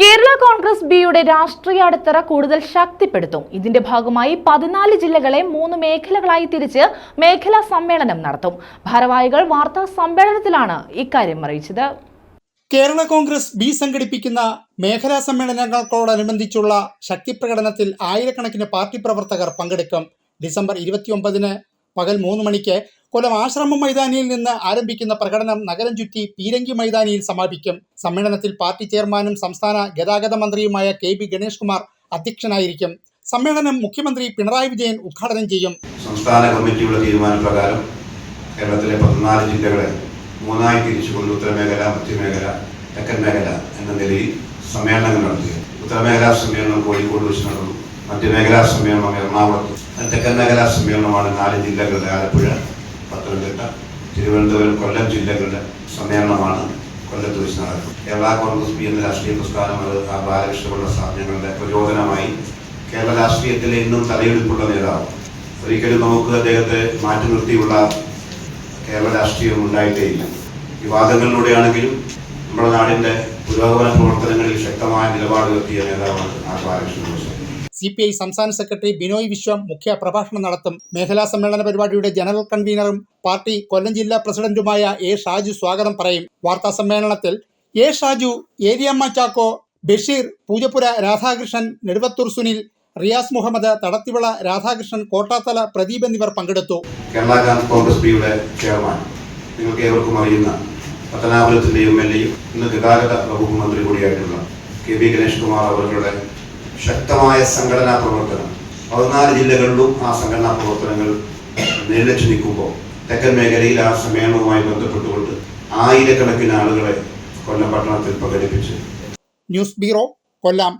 കേരള കോൺഗ്രസ് ബിയുടെ രാഷ്ട്രീയ അടിത്തറ കൂടുതൽ ശക്തിപ്പെടുത്തും. ഇതിന്റെ ഭാഗമായി പതിനാല് ജില്ലകളെ മൂന്ന് മേഖലകളായി തിരിച്ച് മേഖലാ സമ്മേളനം നടത്തും. ഭാരവാഹികൾ വാർത്താ സമ്മേളനത്തിലാണ് ഇക്കാര്യം അറിയിച്ചത്. കേരള കോൺഗ്രസ് ബി സംഘടിപ്പിക്കുന്ന മേഖലാ സമ്മേളനങ്ങളോടനുബന്ധിച്ചുള്ള ശക്തിപ്രകടനത്തിൽ ആയിരക്കണക്കിന് പാർട്ടി പ്രവർത്തകർ പങ്കെടുക്കും. ഡിസംബർ ഇരുപത്തിയൊമ്പതിന് പകൽ മൂന്ന് മണിക്ക് കൊല്ലം ആശ്രമം മൈതാനിയിൽ നിന്ന് ആരംഭിക്കുന്ന പ്രകടനം നഗരം ചുറ്റി പീരങ്കി മൈതാനിയിൽ സമാപിക്കും. സമ്മേളനത്തിൽ പാർട്ടി ചെയർമാനും സംസ്ഥാന ഗതാഗത മന്ത്രിയുമായ കെ ബി ഗണേഷ് കുമാർ അധ്യക്ഷനായിരിക്കും. സമ്മേളനം മുഖ്യമന്ത്രി പിണറായി വിജയൻ ഉദ്ഘാടനം ചെയ്യും. സംസ്ഥാന കമ്മിറ്റിയുടെ തീരുമാനപ്രകാരം കേരളത്തിലെ പതിനാല് ജില്ലകളെ മൂന്നായി തിരിച്ചുകൊണ്ട് ഉത്തരമേഖല മധ്യമേഖല തെക്കൻ മേഖല എന്ന നിലയിൽ സമ്മേളനങ്ങൾ നടത്തി. ഉത്തരമേഖലാ സമ്മേളനം കോഴിക്കോട് വെച്ച് നടന്നു. മധ്യമേഖലാ സമ്മേളനം എറണാകുളത്ത്. തെക്കൻ മേഖലാ സമ്മേളനമാണ് നാല് ജില്ലകളുടെ ആലപ്പുഴ പത്തനംതിട്ട തിരുവനന്തപുരം കൊല്ലം ജില്ലകളുടെ സമ്മേളനമാണ് കൊല്ലത്ത് വെച്ച് നടക്കുന്നത്. കേരള കോൺഗ്രസ് പി എന്ന രാഷ്ട്രീയ പ്രസ്ഥാനം അത് ആ ബാലകൃഷ്ണപിള്ള സാധ്യങ്ങളുടെ പ്രചോദനമായി കേരള രാഷ്ട്രീയത്തിലെ ഇന്നും തലയെടുപ്പുള്ള നേതാവ്. ഒരിക്കലും നമുക്ക് അദ്ദേഹത്തെ മാറ്റി നിർത്തിയുള്ള കേരള രാഷ്ട്രീയം ഉണ്ടായിട്ടേയില്ല. വിവാദങ്ങളിലൂടെയാണെങ്കിലും നമ്മുടെ നാടിന്റെ പുരോഗമന പ്രവർത്തനങ്ങളിൽ ശക്തമായ നിലപാട് എത്തിയ നേതാവാണ് R Balakrishnan. C P I സംസ്ഥാന സെക്രട്ടറി ബിനോയ് വിശ്വം മുഖ്യ പ്രഭാഷണം നടത്തും. മേഖലാ സമ്മേളന പരിപാടിയുടെ ജനറൽ കൺവീനറും പാർട്ടി കൊല്ലം ജില്ലാ പ്രസിഡന്റുമായ എ ഷാജു സ്വാഗതം പറയും. വാർത്താ സമ്മേളനത്തിൽ എ ഷാജു ഏരിയമ്മ ചാക്കോ ബഷീർ പൂജപ്പുര രാധാകൃഷ്ണൻ നെടുവത്തൂർ സുനിൽ റിയാസ് മുഹമ്മദ് തടത്തിവിള രാധാകൃഷ്ണൻ കോട്ടാത്തല പ്രദീപ് എന്നിവർ പങ്കെടുത്തു. കേരള അറിയുന്ന എം എൽ എയും ഇന്ന് ഗതാഗത വകുപ്പ് മന്ത്രി കൂടിയായിട്ടുള്ള കെ ബി ഗണേഷ് കുമാർ അവരുടെ ശക്തമായ സംഘടനാ പ്രവർത്തനം. പതിനാല് ജില്ലകളിലും ആ സംഘടനാ പ്രവർത്തനങ്ങൾ നിലച്ചു നിൽക്കുമ്പോൾ തെക്കൻ മേഖലയിൽ ആ സമ്മേളനവുമായി ബന്ധപ്പെട്ടുകൊണ്ട് ആയിരക്കണക്കിന് ആളുകളെ കൊല്ലം പട്ടണത്തിൽ പ്രകടിപ്പിച്ചു. News bureau Kollam.